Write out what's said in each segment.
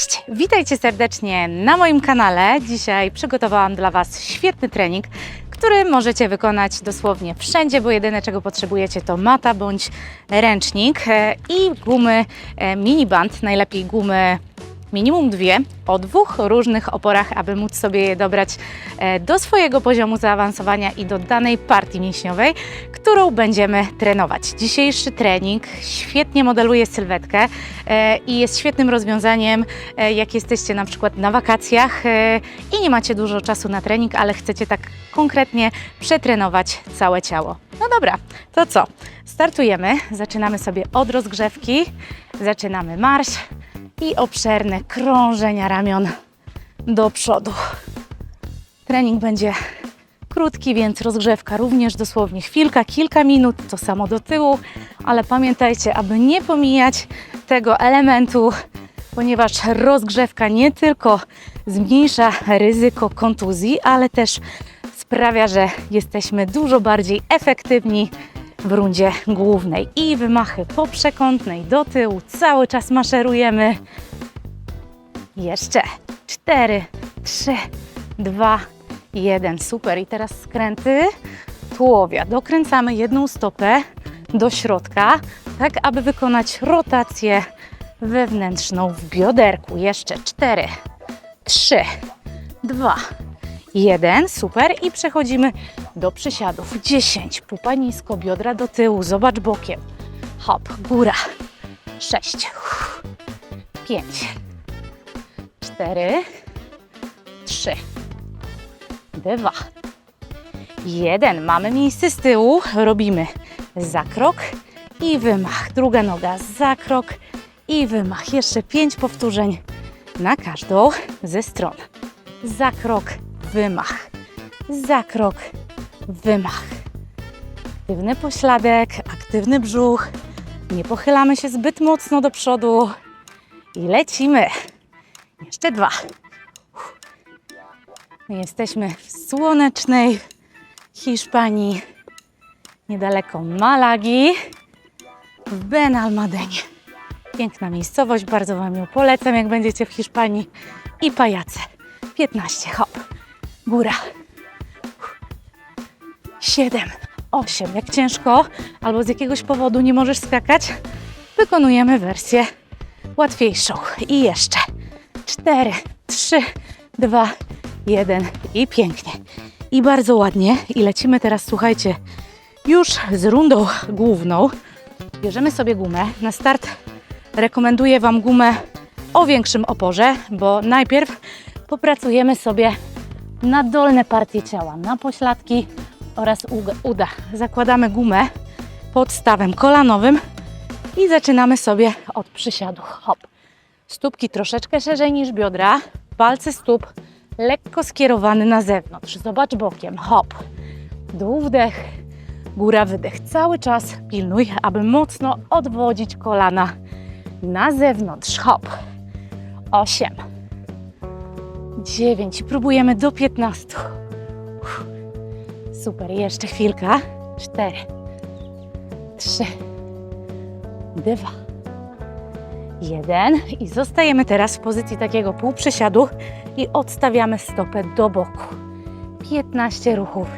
Cześć, witajcie serdecznie na moim kanale. Dzisiaj przygotowałam dla Was świetny trening, który możecie wykonać dosłownie wszędzie, bo jedyne czego potrzebujecie to mata bądź ręcznik e, i gumy e, miniband, najlepiej gumy minimum dwie, o dwóch różnych oporach, aby móc sobie je dobrać e, do swojego poziomu zaawansowania i do danej partii mięśniowej, którą będziemy trenować. Dzisiejszy trening świetnie modeluje sylwetkę e, i jest świetnym rozwiązaniem, e, jak jesteście na przykład na wakacjach i nie macie dużo czasu na trening, ale chcecie tak konkretnie przetrenować całe ciało. No dobra, to co? Startujemy, zaczynamy sobie od rozgrzewki, zaczynamy marsz i obszerne krążenia ramion do przodu. Trening będzie krótki, więc rozgrzewka również dosłownie chwilka, kilka minut, to samo do tyłu, ale pamiętajcie, aby nie pomijać tego elementu, ponieważ rozgrzewka nie tylko zmniejsza ryzyko kontuzji, ale też sprawia, że jesteśmy dużo bardziej efektywni w rundzie głównej. I wymachy po przekątnej do tyłu, cały czas maszerujemy. Jeszcze 4, 3, 2, 1. Super. I teraz skręty tułowia. Dokręcamy jedną stopę do środka, tak aby wykonać rotację wewnętrzną w bioderku. Jeszcze 4, 3, 2, 1. Super. I przechodzimy do przysiadów. 10. Pupa nisko, biodra do tyłu. Zobacz bokiem. Hop, góra. 6, 5, 4, 3, 2, 1. Mamy miejsce z tyłu. Robimy zakrok i wymach. Druga noga, zakrok i wymach. Jeszcze 5 powtórzeń na każdą ze stron. Zakrok, wymach. Zakrok, wymach. Aktywny pośladek, aktywny brzuch. Nie pochylamy się zbyt mocno do przodu. I lecimy. Jeszcze dwa. My Jesteśmy w słonecznej Hiszpanii, niedaleko Malagi, w Benalmadenie. Piękna miejscowość, bardzo Wam ją polecam, jak będziecie w Hiszpanii. I pajace. 15, hop. Góra. 7, 8. Jak ciężko albo z jakiegoś powodu nie możesz skakać, wykonujemy wersję łatwiejszą. I jeszcze 4, 3, 2, 1 i pięknie. I bardzo ładnie. I lecimy teraz, słuchajcie, już z rundą główną. Bierzemy sobie gumę. Na start rekomenduję Wam gumę o większym oporze, bo najpierw popracujemy sobie na dolne partie ciała, na pośladki oraz uda. Zakładamy gumę pod stawem kolanowym i zaczynamy sobie od przysiadu. Hop. Stópki troszeczkę szerzej niż biodra, palce stóp lekko skierowane na zewnątrz. Zobacz bokiem. Hop. Dół wdech, góra wydech. Cały czas pilnuj, aby mocno odwodzić kolana na zewnątrz. Hop. 8, 9. Próbujemy do 15. Uff. Super, jeszcze chwilka. 4, 3, 2, 1. I zostajemy teraz w pozycji takiego półprzysiadu i odstawiamy stopę do boku. 15 ruchów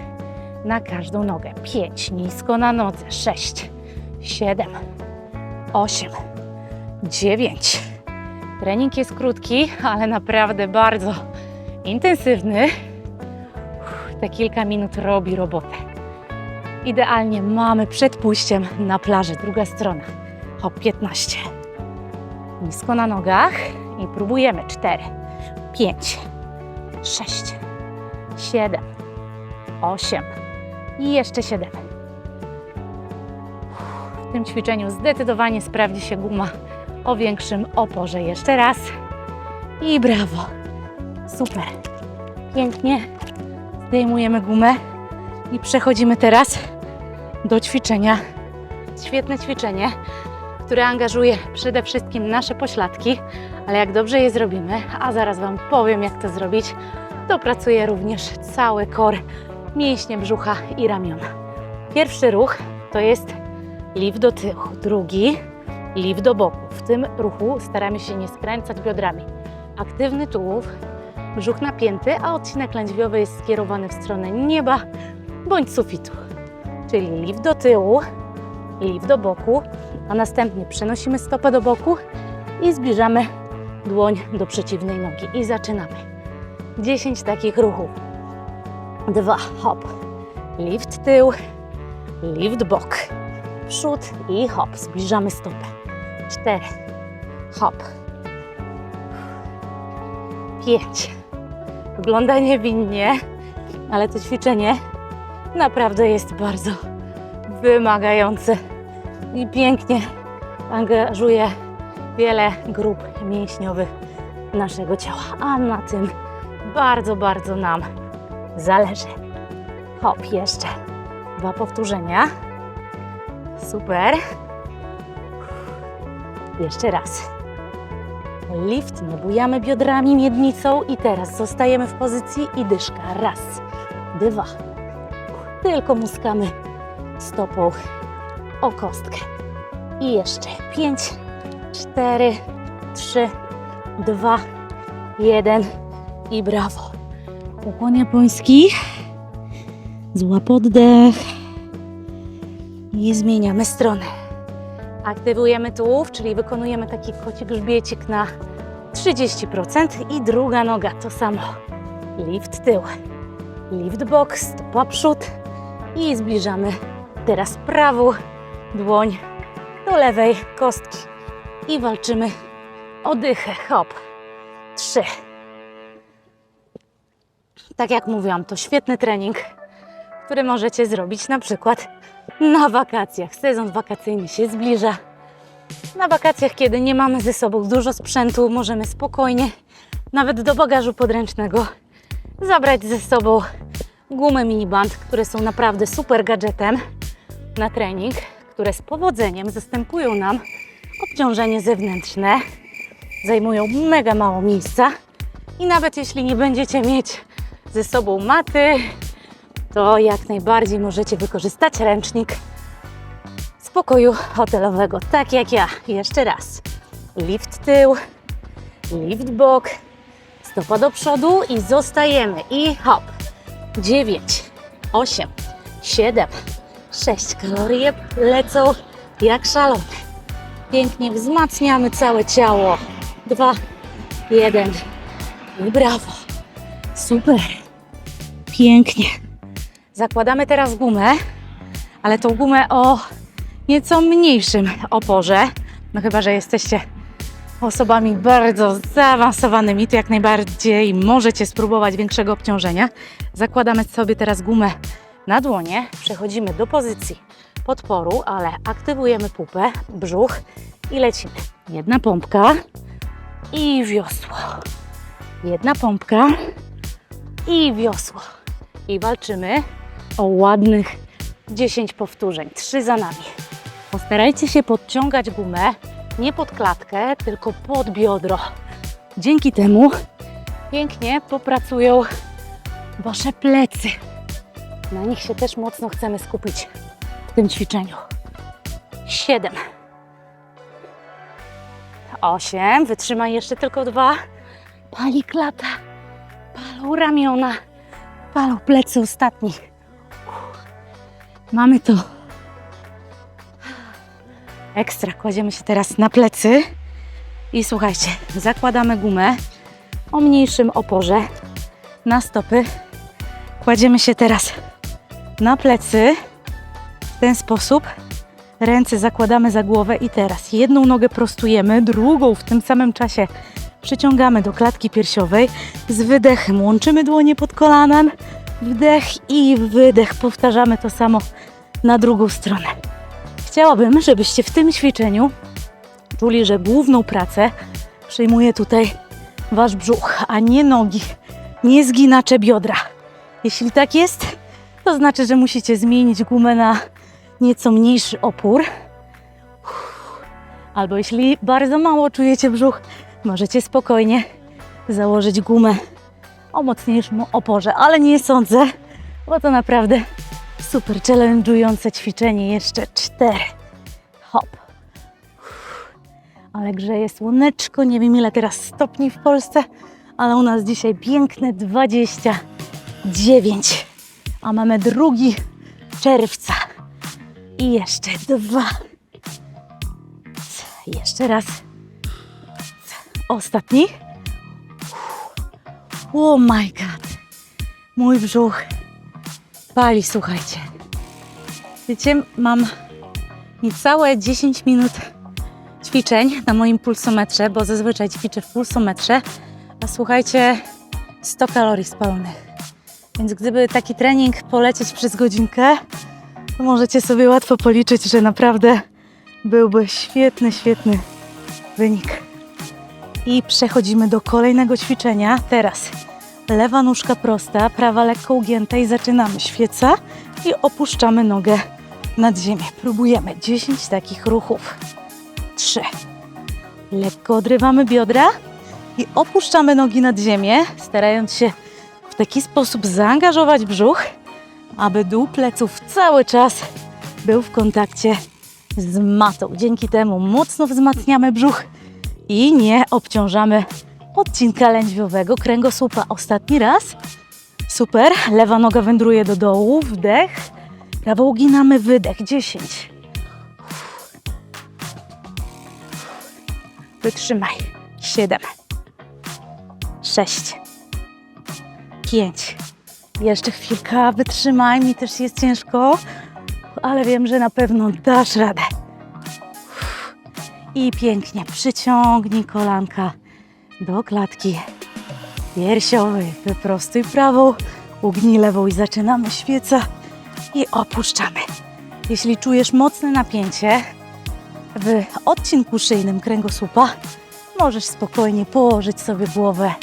na każdą nogę. 5 nisko na nodze. 6, 7, 8, 9. Trening jest krótki, ale naprawdę bardzo intensywny. Te kilka minut robi robotę. Idealnie mamy przed pójściem na plażę. Druga strona. Hop, 15. Nisko na nogach i próbujemy. 4, 5, 6, 7, 8 i jeszcze 7. W tym ćwiczeniu zdecydowanie sprawdzi się guma o większym oporze. Jeszcze raz. I brawo. Super. Pięknie. Zdejmujemy gumę i przechodzimy teraz do ćwiczenia. Świetne ćwiczenie, które angażuje przede wszystkim nasze pośladki, ale jak dobrze je zrobimy, a zaraz Wam powiem, jak to zrobić, to pracuje również cały kor, mięśnie brzucha i ramiona. Pierwszy ruch to jest lift do tyłu, drugi lift do boku. W tym ruchu staramy się nie skręcać biodrami. Aktywny tułów, brzuch napięty, a odcinek lędźwiowy jest skierowany w stronę nieba bądź sufitu. Czyli lift do tyłu, lift do boku, a następnie przenosimy stopę do boku i zbliżamy dłoń do przeciwnej nogi. I zaczynamy. 10 takich ruchów. Dwa, hop. Lift tył, lift bok. Przód i hop. Zbliżamy stopę. Cztery, hop. Pięć. Wygląda niewinnie, ale to ćwiczenie naprawdę jest bardzo wymagające i pięknie angażuje wiele grup mięśniowych naszego ciała, a na tym bardzo, bardzo nam zależy. Hop, jeszcze dwa powtórzenia. Super. Jeszcze raz. Lift, nie bujamy biodrami, miednicą i teraz zostajemy w pozycji i dyszka. Raz, dwa. Tylko muskamy stopą o kostkę. I jeszcze pięć, cztery, trzy, dwa, jeden i brawo. Ukłon japoński. Złap oddech. I zmieniamy stronę. Aktywujemy tułów, czyli wykonujemy taki koci grzbiecik na 30% i druga noga to samo. Lift tył, lift bok, stopa przód i zbliżamy teraz prawą dłoń do lewej kostki i walczymy o dychę. Hop. Trzy. Tak jak mówiłam, to świetny trening, który możecie zrobić na przykład na wakacjach. Sezon wakacyjny się zbliża. Na wakacjach, kiedy nie mamy ze sobą dużo sprzętu, możemy spokojnie, nawet do bagażu podręcznego, zabrać ze sobą gumy miniband, które są naprawdę super gadżetem na trening, które z powodzeniem zastępują nam obciążenie zewnętrzne, zajmują mega mało miejsca i nawet jeśli nie będziecie mieć ze sobą maty, to jak najbardziej możecie wykorzystać ręcznik z pokoju hotelowego, tak jak ja. Jeszcze raz. Lift tył, lift bok, stopa do przodu i zostajemy. I hop. 9, 8, 7, 6. Kalorie lecą jak szalone. Pięknie wzmacniamy całe ciało. 2, 1 i brawo. Super. Pięknie. Zakładamy teraz gumę, ale tą gumę o nieco mniejszym oporze. No chyba, że jesteście osobami bardzo zaawansowanymi, to jak najbardziej możecie spróbować większego obciążenia. Zakładamy sobie teraz gumę na dłonie, przechodzimy do pozycji podporu, ale aktywujemy pupę, brzuch i lecimy. Jedna pompka i wiosło. Jedna pompka i wiosło. I walczymy o ładnych 10 powtórzeń. Trzy za nami. Postarajcie się podciągać gumę nie pod klatkę, tylko pod biodro. Dzięki temu pięknie popracują Wasze plecy. Na nich się też mocno chcemy skupić w tym ćwiczeniu. Siedem. Osiem. Wytrzymaj jeszcze tylko dwa. Pali klata. Palą ramiona. Palą plecy ostatni. Mamy to. Ekstra. Kładziemy się teraz na plecy. I słuchajcie, zakładamy gumę o mniejszym oporze na stopy. Kładziemy się teraz na plecy. W ten sposób ręce zakładamy za głowę i teraz jedną nogę prostujemy, drugą w tym samym czasie przyciągamy do klatki piersiowej. Z wydechem łączymy dłonie pod kolanem. Wdech i wydech. Powtarzamy to samo na drugą stronę. Chciałabym, żebyście w tym ćwiczeniu czuli, że główną pracę przyjmuje tutaj wasz brzuch, a nie nogi, nie zginacze biodra. Jeśli tak jest, to znaczy, że musicie zmienić gumę na nieco mniejszy opór. Albo jeśli bardzo mało czujecie brzuch, możecie spokojnie założyć gumę o mocniejszym oporze, ale nie sądzę, bo to naprawdę super challenge'ujące ćwiczenie. Jeszcze cztery. Hop. Ale grzeje słoneczko. Nie wiem ile teraz stopni w Polsce, ale u nas dzisiaj piękne 29. A mamy 2 czerwca. I jeszcze dwa. Jeszcze raz. Ostatni. Oh my god. Mój brzuch pali, słuchajcie. Wiecie, mam niecałe 10 minut ćwiczeń na moim pulsometrze, bo zazwyczaj ćwiczę w pulsometrze, a słuchajcie, 100 kalorii spalonych. Więc gdyby taki trening polecieć przez godzinkę, to możecie sobie łatwo policzyć, że naprawdę byłby świetny, świetny wynik. I przechodzimy do kolejnego ćwiczenia. Teraz lewa nóżka prosta, prawa lekko ugięta i zaczynamy świeca i opuszczamy nogę nad ziemię. Próbujemy 10 takich ruchów. 3. Lekko odrywamy biodra i opuszczamy nogi nad ziemię, starając się w taki sposób zaangażować brzuch, aby dół pleców cały czas był w kontakcie z matą. Dzięki temu mocno wzmacniamy brzuch i nie obciążamy odcinka lędźwiowego kręgosłupa. Ostatni raz. Super. Lewa noga wędruje do dołu. Wdech. Prawo uginamy. Wydech. 10. Wytrzymaj. 7. 6. 5. Jeszcze chwilka. Wytrzymaj. Mi też jest ciężko, ale wiem, że na pewno dasz radę. I pięknie przyciągnij kolanka do klatki piersiowej. Wyprostuj prawą, ugnij lewą i zaczynamy świeca i opuszczamy. Jeśli czujesz mocne napięcie w odcinku szyjnym kręgosłupa, możesz spokojnie położyć sobie głowę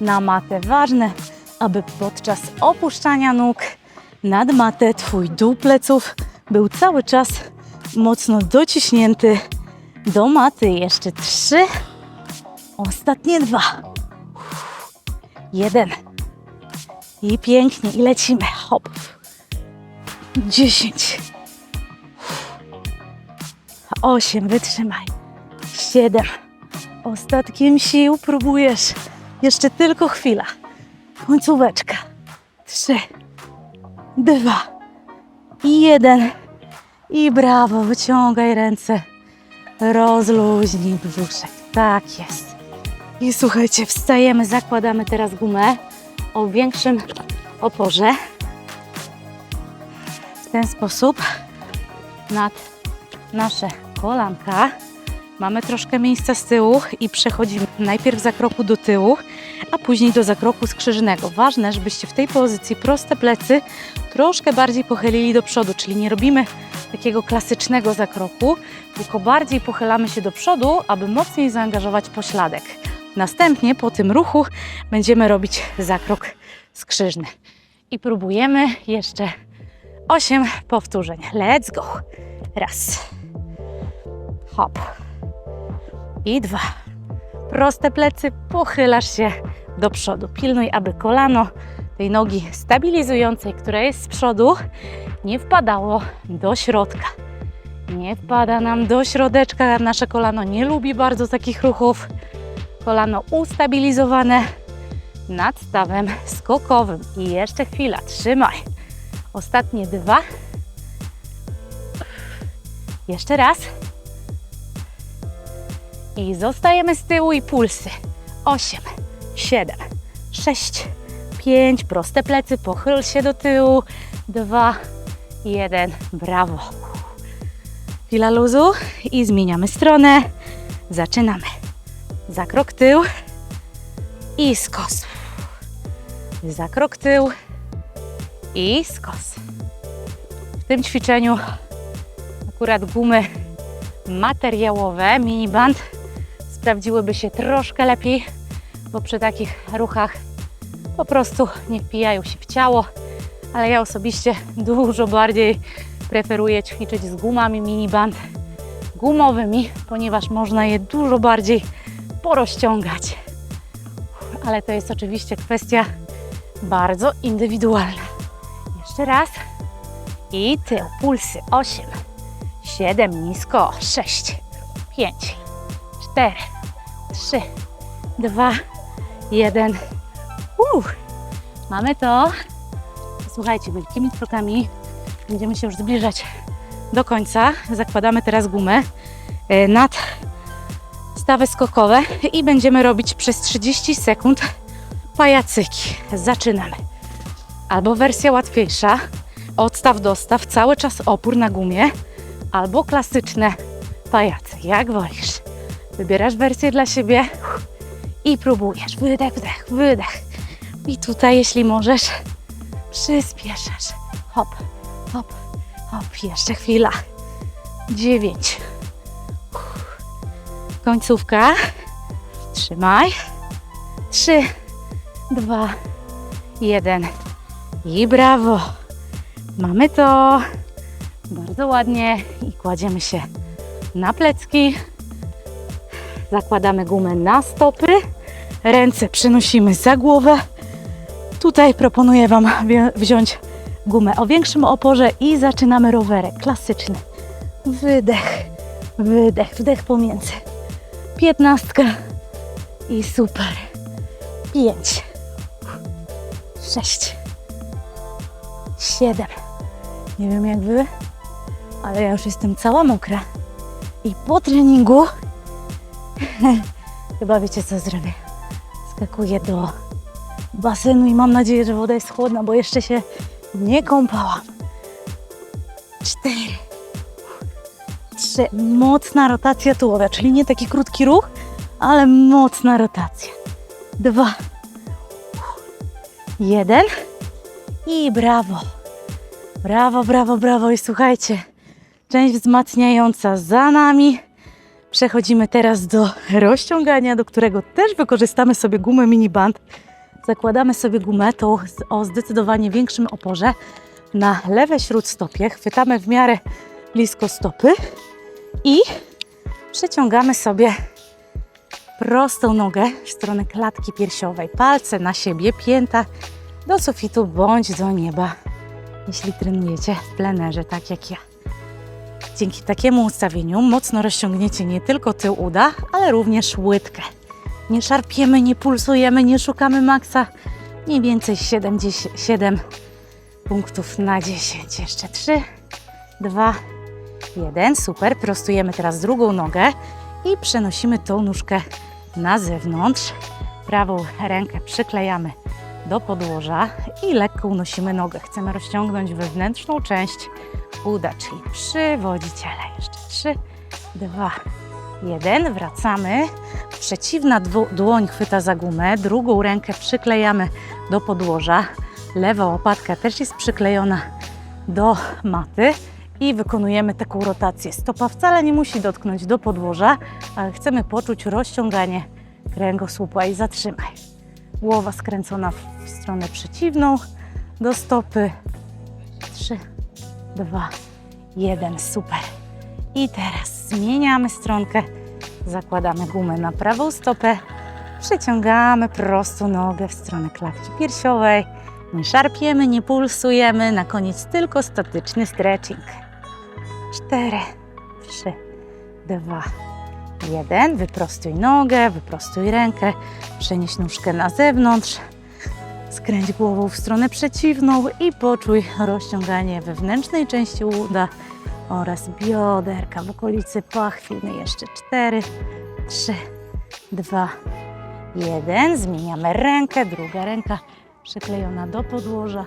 na matę. Ważne, aby podczas opuszczania nóg nad matę Twój dół pleców był cały czas mocno dociśnięty do maty. Jeszcze trzy. Ostatnie dwa. Jeden. I pięknie. I lecimy. Hop. Dziesięć. Osiem. Wytrzymaj. Siedem. Ostatkiem sił próbujesz. Jeszcze tylko chwila. Końcóweczka. Trzy. Dwa. Jeden. I brawo. Wyciągaj ręce. Rozluźnij brzuszek. Tak jest. I słuchajcie, wstajemy, zakładamy teraz gumę o większym oporze. W ten sposób nad nasze kolanka. Mamy troszkę miejsca z tyłu i przechodzimy najpierw zakroku do tyłu, a później do zakroku skrzyżnego. Ważne, żebyście w tej pozycji proste plecy troszkę bardziej pochylili do przodu, czyli nie robimy takiego klasycznego zakroku, tylko bardziej pochylamy się do przodu, aby mocniej zaangażować pośladek. Następnie po tym ruchu będziemy robić zakrok skrzyżny. I próbujemy jeszcze 8 powtórzeń. Let's go. Raz. Hop. I dwa. Proste plecy, pochylasz się do przodu. Pilnuj, aby kolano tej nogi stabilizującej, która jest z przodu, nie wpadało do środka. Nie wpada nam do środeczka. Nasze kolano nie lubi bardzo takich ruchów. Kolano ustabilizowane nad stawem skokowym. I jeszcze chwila, trzymaj. Ostatnie dwa. Jeszcze raz. I zostajemy z tyłu i pulsy. Osiem, siedem, sześć, pięć. Proste plecy, pochyl się do tyłu. Dwa, jeden. Brawo. Chwila luzu i zmieniamy stronę. Zaczynamy. Zakrok tył i skos. Zakrok tył i skos. W tym ćwiczeniu akurat gumy materiałowe, miniband sprawdziłyby się troszkę lepiej, bo przy takich ruchach po prostu nie wpijają się w ciało, ale ja osobiście dużo bardziej preferuję ćwiczyć z gumami miniband gumowymi, ponieważ można je dużo bardziej porozciągać. Ale to jest oczywiście kwestia bardzo indywidualna. Jeszcze raz. I tył, pulsy. 8, 7, nisko, 6, 5, cztery, trzy, dwa, jeden. Uff. Mamy to. Słuchajcie, wielkimi krokami będziemy się już zbliżać do końca. Zakładamy teraz gumę e, nad stawy skokowe i będziemy robić przez 30 sekund pajacyki. Zaczynamy. Albo wersja łatwiejsza, odstaw dostaw, cały czas opór na gumie, albo klasyczne pajace, jak wolisz. Wybierasz wersję dla siebie i próbujesz. Wydech, wdech, wydech. I tutaj, jeśli możesz, przyspieszasz. Hop, hop, hop. Jeszcze chwila. Dziewięć. Końcówka. Trzymaj. Trzy, dwa, jeden. I brawo. Mamy to. Bardzo ładnie. I kładziemy się na plecki. Zakładamy gumę na stopy. Ręce przenosimy za głowę. Tutaj proponuję Wam wziąć gumę o większym oporze i zaczynamy rowerek klasyczny. Wydech, wydech, wdech pomiędzy. Piętnastka i super. Pięć, sześć, siedem. Nie wiem jak Wy, ale ja już jestem cała mokra. I po treningu chyba wiecie co zrobię. Skakuję do basenu i mam nadzieję, że woda jest chłodna, bo jeszcze się nie kąpałam. Cztery. Trzy. Mocna rotacja tułowia, czyli nie taki krótki ruch, ale mocna rotacja. Dwa. Jeden. I brawo. Brawo, brawo, brawo. I słuchajcie, część wzmacniająca za nami. Przechodzimy teraz do rozciągania, do którego też wykorzystamy sobie gumę mini band. Zakładamy sobie gumę tą o zdecydowanie większym oporze na lewe śródstopie. Chwytamy w miarę blisko stopy i przeciągamy sobie prostą nogę w stronę klatki piersiowej. Palce na siebie, pięta do sufitu bądź do nieba, jeśli trenujecie w plenerze, tak jak ja. Dzięki takiemu ustawieniu mocno rozciągniecie nie tylko tył uda, ale również łydkę. Nie szarpiemy, nie pulsujemy, nie szukamy maksa. Mniej więcej 7, 10, 7 punktów na 10. Jeszcze 3, 2, 1. Super. Prostujemy teraz drugą nogę i przenosimy tą nóżkę na zewnątrz. Prawą rękę przyklejamy do podłoża i lekko unosimy nogę. Chcemy rozciągnąć wewnętrzną część uda, czyli przywodziciele. Jeszcze 3, 2, 1. Wracamy. Przeciwna dłoń chwyta za gumę, drugą rękę przyklejamy do podłoża. Lewa łopatka też jest przyklejona do maty i wykonujemy taką rotację. Stopa wcale nie musi dotknąć do podłoża, ale chcemy poczuć rozciąganie kręgosłupa i zatrzymaj. Głowa skręcona w stronę przeciwną do stopy. 3, 2, 1. Super. I teraz zmieniamy stronkę. Zakładamy gumę na prawą stopę. Przeciągamy prostą nogę w stronę klatki piersiowej. Nie szarpiemy, nie pulsujemy. Na koniec tylko statyczny stretching. 4, 3, 2, 1. Wyprostuj nogę, wyprostuj rękę. Przenieś nóżkę na zewnątrz. Skręć głową w stronę przeciwną i poczuj rozciąganie wewnętrznej części uda oraz bioderka w okolicy pachwiny. Jeszcze 4, 3, 2, 1. Zmieniamy rękę, druga ręka przyklejona do podłoża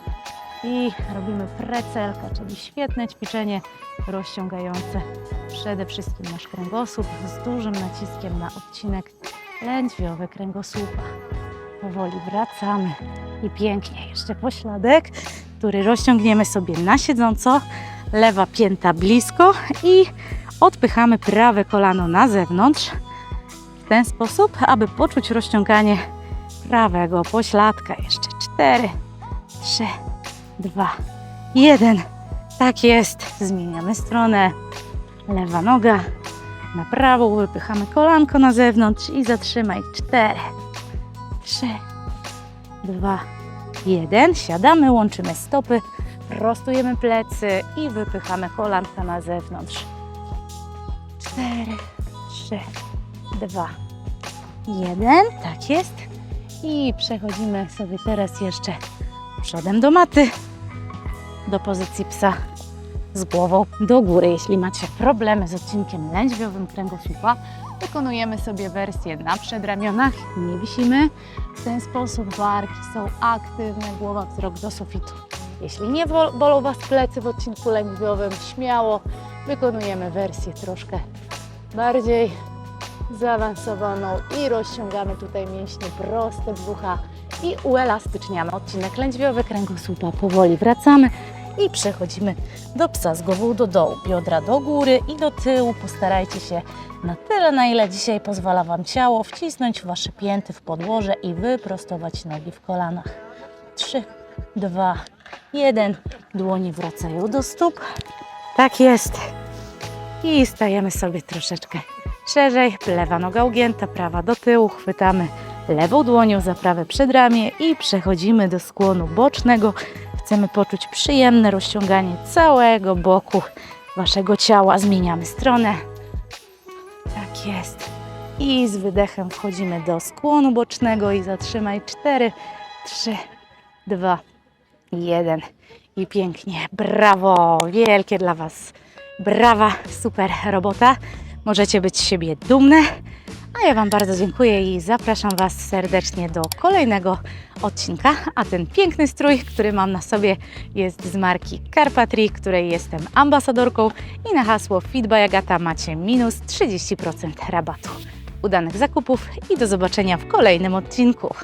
i robimy precelka, czyli świetne ćwiczenie rozciągające przede wszystkim nasz kręgosłup z dużym naciskiem na odcinek lędźwiowy kręgosłupa. Powoli wracamy i pięknie jeszcze pośladek, który rozciągniemy sobie na siedząco, lewa pięta blisko i odpychamy prawe kolano na zewnątrz w ten sposób, aby poczuć rozciąganie prawego pośladka. Jeszcze 4, 3, 2, 1. Tak jest. Zmieniamy stronę. Lewa noga na prawą, wypychamy kolanko na zewnątrz i zatrzymaj. 4, 3, 2, 1. Siadamy, łączymy stopy, prostujemy plecy i wypychamy kolanka na zewnątrz. 4, 3, dwa, jeden. Tak jest. I przechodzimy sobie teraz jeszcze przodem do maty, do pozycji psa z głową do góry. Jeśli macie problemy z odcinkiem lędźwiowym kręgosłupa, wykonujemy sobie wersję na przedramionach, nie wisimy. W ten sposób barki są aktywne, głowa wzrok do sufitu. Jeśli nie bolą Was plecy w odcinku lędźwiowym, śmiało wykonujemy wersję troszkę bardziej zaawansowaną i rozciągamy tutaj mięśnie proste brzucha i uelastyczniamy odcinek lędźwiowy kręgosłupa. Powoli wracamy i przechodzimy do psa z głową do dołu, biodra do góry i do tyłu. Postarajcie się na tyle, na ile dzisiaj pozwala Wam ciało, wcisnąć Wasze pięty w podłoże i wyprostować nogi w kolanach. 3, 2, 1. Dłonie wracają do stóp. Tak jest. I stajemy sobie troszeczkę szerzej. Lewa noga ugięta, prawa do tyłu. Chwytamy lewą dłonią za prawe przedramię i przechodzimy do skłonu bocznego. Chcemy poczuć przyjemne rozciąganie całego boku waszego ciała. Zmieniamy stronę. Tak jest. I z wydechem wchodzimy do skłonu bocznego i zatrzymaj 4, 3, 2, 1. I pięknie. Brawo! Wielkie dla Was. Brawa, super robota. Możecie być z siebie dumne. A ja Wam bardzo dziękuję i zapraszam Was serdecznie do kolejnego odcinka. A ten piękny strój, który mam na sobie, jest z marki Carpatry, której jestem ambasadorką. I na hasło Fit by Agata macie minus 30% rabatu. Udanych zakupów i do zobaczenia w kolejnym odcinku.